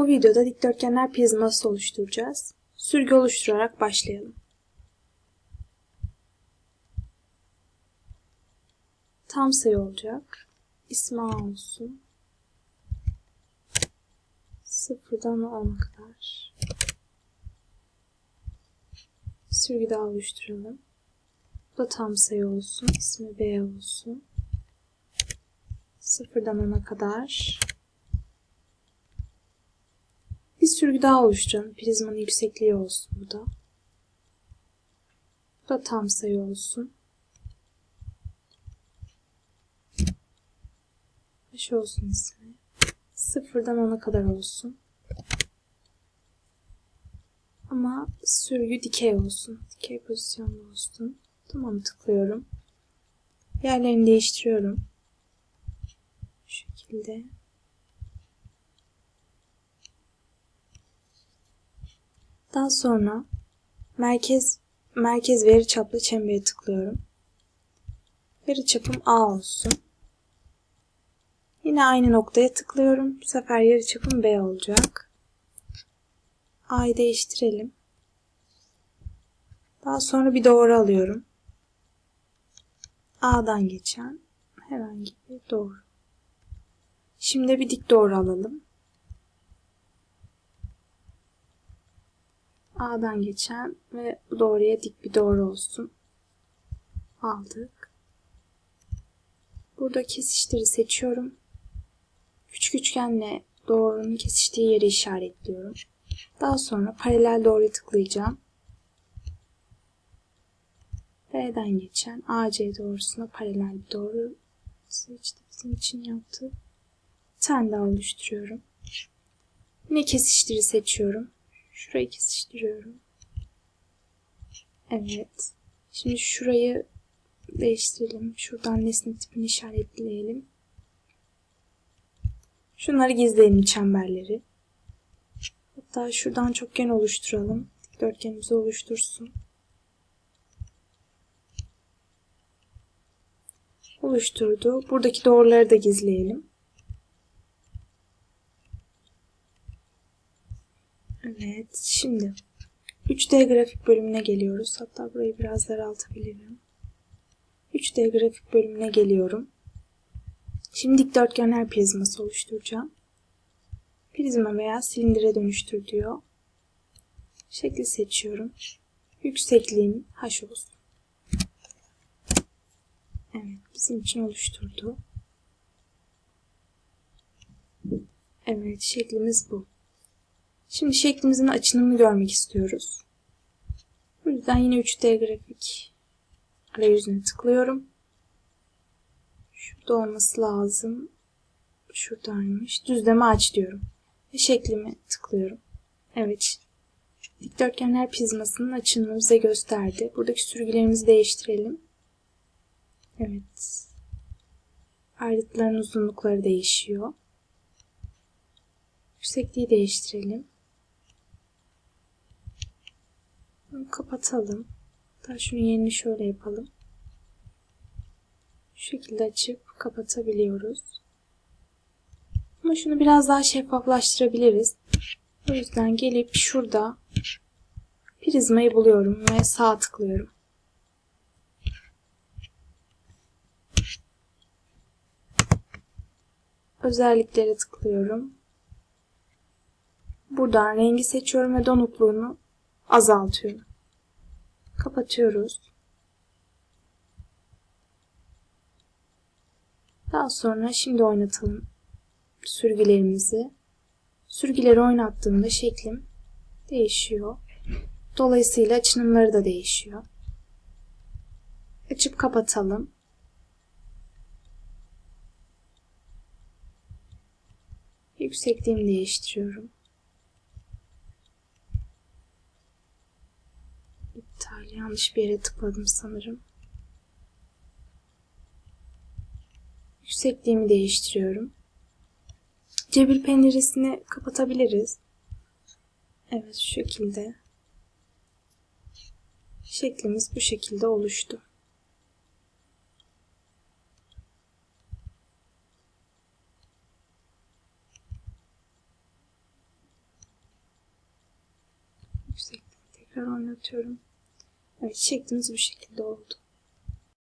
Bu videoda dikdörtgenler prizması oluşturacağız. Sürgü oluşturarak başlayalım. Tam sayı olacak. İsmi A olsun. Sıfırdan 10'a kadar. Sürgü daha oluşturalım. Bu da tam sayı olsun. İsmi B olsun. Sıfırdan 10'a kadar. Bir sürgü daha oluşturalım. Prizmanın yüksekliği olsun bu da. Bu da tam sayı olsun. Baş olsun ismi. Sıfırdan 10'a kadar olsun. Ama sürgü dikey olsun. Dikey pozisyonda olsun. Tamam tıklıyorum. Yerlerini değiştiriyorum. Şu şekilde. Daha sonra merkez merkez veri çaplı çembere tıklıyorum. Veri çapım A olsun. Yine aynı noktaya tıklıyorum. Bu sefer yarı çapım B olacak. A'yı değiştirelim. Daha sonra bir doğru alıyorum. A'dan geçen herhangi bir doğru. Şimdi bir dik doğru alalım. A'dan geçen ve doğruya dik bir doğru olsun. Aldık. Burada kesiştiri seçiyorum. Küçük üçgenle doğrunun kesiştiği yeri işaretliyorum. Daha sonra paralel doğruya tıklayacağım. B'den geçen AC doğrusuna paralel bir doğru seçti. Bizim için yaptı. Bir tane daha oluşturuyorum. Yine kesiştiri seçiyorum. Şurayı kesiştiriyorum. Evet. Şimdi şurayı değiştirelim. Şuradan nesne tipini işaretleyelim. Şunları gizleyelim çemberleri. Hatta şuradan çokgen oluşturalım. Dikdörtgenimizi oluştursun. Oluşturdu. Buradaki doğruları da gizleyelim. Evet, şimdi 3D grafik bölümüne geliyoruz. Hatta burayı biraz daraltabilirim. 3D grafik bölümüne geliyorum. Şimdi dikdörtgenler prizması oluşturacağım. Prizma veya silindire dönüştür diyor. Şekli seçiyorum. Yüksekliğim h olsun. Evet, bizim için oluşturdu. Evet, şeklimiz bu. Şimdi şeklimizin açınımını görmek istiyoruz. Bu yüzden yine 3D grafik arayüzüne tıklıyorum. Şurada olması lazım. Şuradaymış. Düzleme aç diyorum. Ve şeklimi tıklıyorum. Evet. Dikdörtgenler prizmasının açınımı bize gösterdi. Buradaki sürgülerimizi değiştirelim. Evet. Ayrıtların uzunlukları değişiyor. Yüksekliği değiştirelim. Kapatalım. Daha şunu yerini şöyle yapalım. Şu şekilde açıp kapatabiliyoruz. Ama şunu biraz daha şeffaflaştırabiliriz. O yüzden gelip şurada prizmayı buluyorum ve sağ tıklıyorum. Özelliklere tıklıyorum. Buradan rengi seçiyorum ve donukluğunu azaltıyorum. Kapatıyoruz. Daha sonra şimdi oynatalım sürgülerimizi. Sürgüleri oynattığımda şeklim değişiyor. Dolayısıyla açınımları da değişiyor. Açıp kapatalım. Yüksekliğimi değiştiriyorum. iptal. Yanlış bir yere tıkladım sanırım. Yüksekliğimi değiştiriyorum. Cebir penceresini kapatabiliriz. Evet şu şekilde. Şeklimiz bu şekilde oluştu. Yüksekliği tekrar oynatıyorum. Evet şeklimiz bu şekilde oldu.